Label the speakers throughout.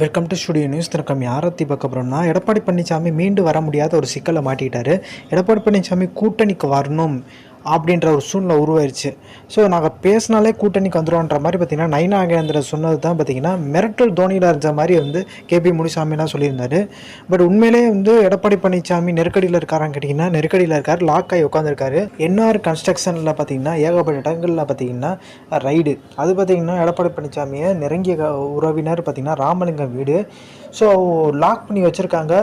Speaker 1: Welcome to studio news தினக்கம் யாரத்தி பார்க்க போகிறோம்னா எடப்பாடி பழனிசாமி மீண்டு வர முடியாத ஒரு சிக்கலை மாட்டிக்கிட்டாரு. எடப்பாடி பழனிசாமி கூட்டணிக்கு வரணும் அப்படின்ற ஒரு சூழ்நிலை உருவாயிருச்சு. ஸோ நாங்கள் பேசினாலே கூட்டணிக்கு வந்துடும்ன்ற மாதிரி பார்த்தீங்கன்னா நைனா நாகேந்திரன் சொன்னது தான் பார்த்தீங்கன்னா மிரட்டல் தோனியில் இருந்த மாதிரி வந்து கேபி முனிசாமிலாம் சொல்லியிருந்தார். பட் உண்மையிலே வந்து எடப்பாடி பழனிசாமி நெருக்கடியில் இருக்காரான்னு கேட்டிங்கன்னா நெருக்கடியில் இருக்கார் லாக் ஆகி உட்காந்துருக்காரு என்ஆர் கன்ஸ்ட்ரக்ஷனில் பார்த்தீங்கன்னா ஏகப்பட்ட இடங்களில் பார்த்தீங்கன்னா ரைடு அது பார்த்தீங்கன்னா எடப்பாடி பழனிசாமியை நெருங்கிய உறவினர் பார்த்திங்கன்னா ராமலிங்கம் வீடு. ஸோ லாக் பண்ணி வச்சுருக்காங்க.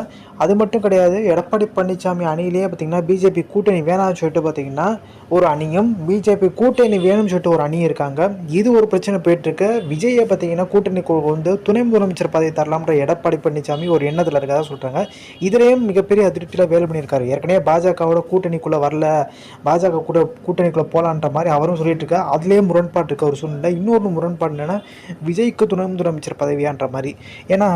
Speaker 1: அது மட்டும் கிடையாது எடப்பாடி பழனிசாமி அணியிலேயே பார்த்திங்கன்னா பிஜேபி கூட்டணி வேணாம்னு சொல்லிட்டு பார்த்தீங்கன்னா ஒரு அணியும் பிஜேபி கூட்டணி வேணும்னு சொல்லிட்டு ஒரு அணி இருக்காங்க. இது ஒரு பிரச்சனை போயிட்டுருக்கு. விஜயை பார்த்தீங்கன்னா கூட்டணி வந்து துணை முதலமைச்சர் பதவி தரலாம்ன்ற எடப்பாடி பழனிசாமி ஒரு எண்ணத்தில் இருக்கதா சொல்கிறாங்க இதுலேயும் மிகப்பெரிய அதிருப்தியில் வேலை பண்ணியிருக்காரு. ஏற்கனவே பாஜகவோட கூட்டணிக்குள்ளே வரல. பாஜக கூட கூட்டணிக்குள்ளே போகலான்ற மாதிரி அவரும் சொல்லிட்டு இருக்கா அதுலேயே முரண்பாடு இருக்க ஒரு சூழ்நிலை இன்னொரு முரண்பாடு என்னென்னா விஜய்க்கு துணை முதலமைச்சர் பதவியான்ற மாதிரி. ஏன்னா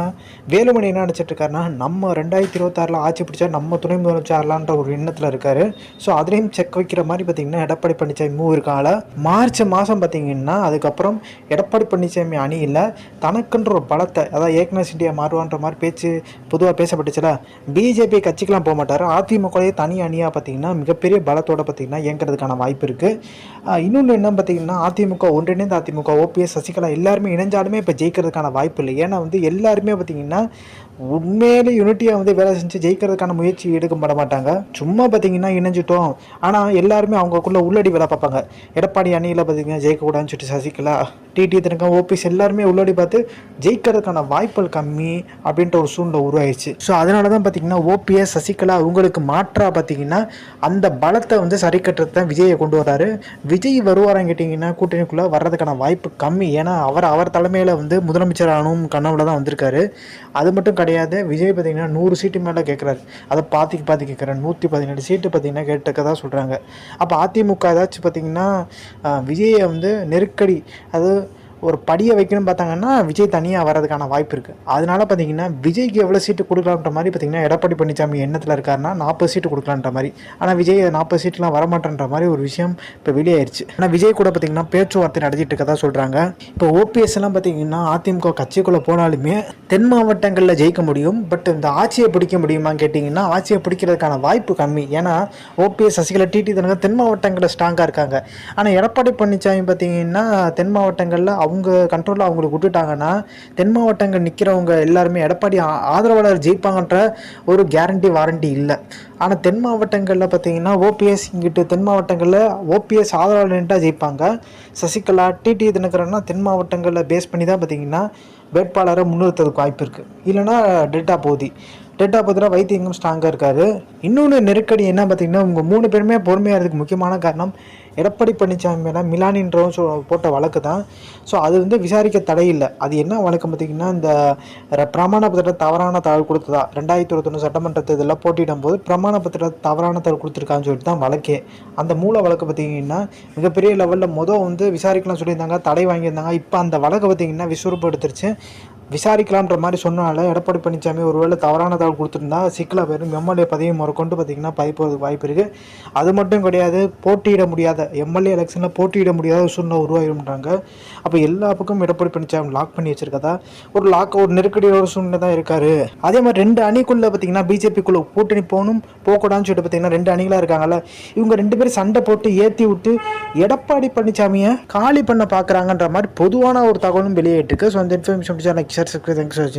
Speaker 1: வேலுமணி என்ன நினச்சிட்டு இருக்காருன்னா நம்ம ரெண்டாயிரத்தி இருபத்தாறில் ஆட்சி பிடிச்சா நம்ம துணை முதலமைச்சர் ஆகலான்ற ஒரு எண்ணத்தில் இருக்காரு. ஸோ அதுலேயும் செக் வைக்கிற மாதிரி பார்த்தீங்கன்னா எடப்பாடி பழனிசாமி மூவ் இருக்கால மார்ச் மாதம் பார்த்தீங்கன்னா அதுக்கப்புறம் எடப்பாடி பழனிசாமி அணியில் தனக்குன்ற ஒரு பலத்தை அதாவது ஏக்னஸ் இண்டியா மாறுவான்ற மாதிரி பேச்சு பொதுவாக பேசப்பட்டுச்சுல. பிஜேபி கட்சிக்கெலாம் போக மாட்டார். அதிமுகவே தனி அணியாக பார்த்தீங்கன்னா மிகப்பெரிய பலத்தோட பார்த்தீங்கன்னா இயங்குறதுக்கான வாய்ப்பு இருக்குது இன்னொன்று என்ன பார்த்தீங்கன்னா அதிமுக ஒன்றிணைந்த அதிமுக ஓபிஎஸ் சசிகலா எல்லாருமே இணைஞ்சாலுமே இப்போ ஜெயிக்கிறதுக்கான வாய்ப்பு இல்லை. ஏன்னா வந்து எல்லாருமே பார்த்தீங்கன்னா உண்மையிலே யூனிட்டியாக வந்து வேலை செஞ்சு ஜெயிக்கிறதுக்கான முயற்சி எடுக்கப்பட மாட்டாங்க. சும்மா பார்த்தீங்கன்னா இணைஞ்சிட்டோம். ஆனால் எல்லாருமே அவங்களுக்குள்ள உள்ளடி வேலை பார்ப்பாங்க. எடப்பாடி அணியில் பார்த்தீங்கன்னா ஜெயிக்கக்கூடாதுன்னு சொல்லிட்டு சசிகலா டிடி தினக்கம் ஓபிஎஸ் எல்லாருமே உள்ளடி பார்த்து ஜெயிக்கிறதுக்கான வாய்ப்புகள் கம்மி அப்படின்ற ஒரு சூழ்நிலை உருவாயிடுச்சு ஸோ அதனால தான் பார்த்தீங்கன்னா ஓபிஎஸ் சசிகலா உங்களுக்கு மாற்றா பார்த்தீங்கன்னா அந்த பலத்தை வந்து சரி கட்டுறது தான் விஜயை கொண்டு வராரு. விஜய் வருவாரான்னு கேட்டிங்கன்னா கூட்டணிக்குள்ளே வர்றதுக்கான வாய்ப்பு கம்மி. ஏன்னா அவர் அவர் தலைமையில் வந்து முதலமைச்சர் ஆனும் கனவுல தான் வந்திருக்காரு. அது மட்டும் கிடையாது விஜய் பார்த்தீங்கன்னா நூறு சீட்டு மேலே கேட்குறாரு அதை பார்த்து பார்த்து கேட்குறாரு நூற்றி பதினெட்டு சீட்டு பார்த்தீங்கன்னா தான் சொல்கிறாங்க அப்போ அதிமுக ஏதாச்சும் பார்த்தீங்கன்னா விஜயை வந்து நெருக்கடி அது ஒரு படியை வைக்கணும்னு பார்த்தாங்கன்னா விஜய் தனியாக வரதுக்கான வாய்ப்பு இருக்குது அதனால பார்த்தீங்கன்னா விஜய்க்கு எவ்வளோ சீட்டு கொடுக்கலான்ற மாதிரி பார்த்தீங்கன்னா எடப்பாடி பழனிசாமி எண்ணத்தில் இருக்காருன்னா நாற்பது சீட்டு கொடுக்கலான்ற மாதிரி. ஆனால் விஜய் நாற்பது சீட்லாம் வரமாட்டேன்ற மாதிரி ஒரு விஷயம் இப்போ வெளியாயிருச்சு. ஆனால் விஜய் கூட பார்த்தீங்கன்னா பேச்சுவார்த்தை நடத்திட்டு இருக்கதா சொல்கிறாங்க இப்போ ஓபிஎஸ் எல்லாம் பார்த்தீங்கன்னா அதிமுக கட்சிக்குள்ளே போனாலுமே தென் மாவட்டங்களில் ஜெயிக்க முடியும். பட் இந்த ஆட்சியை பிடிக்க முடியுமான்னு கேட்டிங்கன்னா ஆட்சியை பிடிக்கிறதுக்கான வாய்ப்பு கம்மி. ஏன்னா ஓபிஎஸ் சசிகலா டிடி தனங்க தென் மாவட்டங்களில் ஸ்ட்ராங்காக இருக்காங்க. ஆனால் எடப்பாடி பழனிசாமி பார்த்தீங்கன்னா தென் மாவட்டங்களில் அவங்க கண்ட்ரோலில் அவங்களுக்கு விட்டுட்டாங்கன்னா தென் மாவட்டங்கள் நிற்கிறவங்க எல்லாருமே எடப்பாடி ஆதரவாளர் ஜெயிப்பாங்கன்ற ஒரு கேரண்டி வாரண்டி இல்லை. ஆனால் தென் மாவட்டங்களில் பார்த்தீங்கன்னா ஓபிஎஸ் இங்கிட்டு தென் மாவட்டங்களில் ஓபிஎஸ் ஆதரவாளர்ன்ட்டா ஜெயிப்பாங்க. சசிகலா டிடி தினகரன்னா தென் மாவட்டங்களில் பேஸ் பண்ணி தான் பார்த்தீங்கன்னா வேட்பாளரை முன்னிறுத்துறதுக்கு வாய்ப்பு இருக்குது இல்லைன்னா டெல்டா டெட்டா டெல்டா பகுதியில் வைத்தியங்கம் ஸ்ட்ராங்காக இருக்காரு இன்னொன்று நெருக்கடி என்ன பார்த்தீங்கன்னா உங்கள் மூணு பேருமே பொறுமையாக இருக்கிறதுக்கு முக்கியமான காரணம் எடப்பாடி பழனிசாமி மேலே மிலானின்றவன் சொ போட்ட வழக்கு தான். ஸோ அது வந்து விசாரிக்க தடையில்லை. அது என்ன வழக்கு பார்த்தீங்கன்னா இந்த பிரமாண பத்திரத்தை தவறான தகவல் கொடுத்ததா? ரெண்டாயிரத்தி இருபத்தொன்று சட்டமன்ற தேர்தலில் போட்டியிடும் போது பிரமாண பத்திரத்தை தவறான தகவல் கொடுத்துருக்கான்னு சொல்லிட்டு தான் வழக்கே. அந்த மூல வழக்கு பார்த்தீங்கன்னா மிகப்பெரிய லெவலில் மொதல் வந்து விசாரிக்கலாம் சொல்லியிருந்தாங்க தடை வாங்கியிருந்தாங்க. இப்போ அந்த வழக்கு பார்த்தீங்கன்னா விஸ்வரூபம் எடுத்துருச்சு. விசாரிக்கலாம்ன்ற மாதிரி சொன்னால எடப்பாடி பழனிசாமி ஒருவேளை தவறான தகவல் கொடுத்துருந்தா சிக்கலாக பேரும் எம்எல்ஏ பதவி முறைக்கொண்டு பார்த்தீங்கன்னா பறிப்போறதுக்கு வாய்ப்பு இருக்குது அது மட்டும் கிடையாது போட்டியிட முடியாத எம்எல்ஏ எலெக்ஷனில் போட்டியிட முடியாத ஒரு சூழ்நிலை உருவாயிரும்ன்றாங்க. அப்போ எல்லா பக்கம் எடப்பாடி பழனிசாமி லாக் பண்ணி வச்சிருக்கதா? ஒரு லாக் ஒரு நெருக்கடியோட ஒரு சூழ்நிலை தான் இருக்காரு. அதே மாதிரி ரெண்டு அணிக்குள்ளே பார்த்தீங்கன்னா பிஜேபிக்குள்ளே கூட்டணி போகணும் போகக்கூடாதுன்னு சொல்லிட்டு பார்த்தீங்கன்னா ரெண்டு அணிகளாக இருக்காங்கல்ல. இவங்க ரெண்டு பேரும் சண்டை போட்டு ஏற்றி விட்டு எடப்பாடி பழனிசாமியை காலி பண்ண பார்க்குறாங்கன்ற மாதிரி பொதுவான ஒரு தகவலும் வெளியேற்றுக்கு ஸோ அந்த information Thank you Thanks for.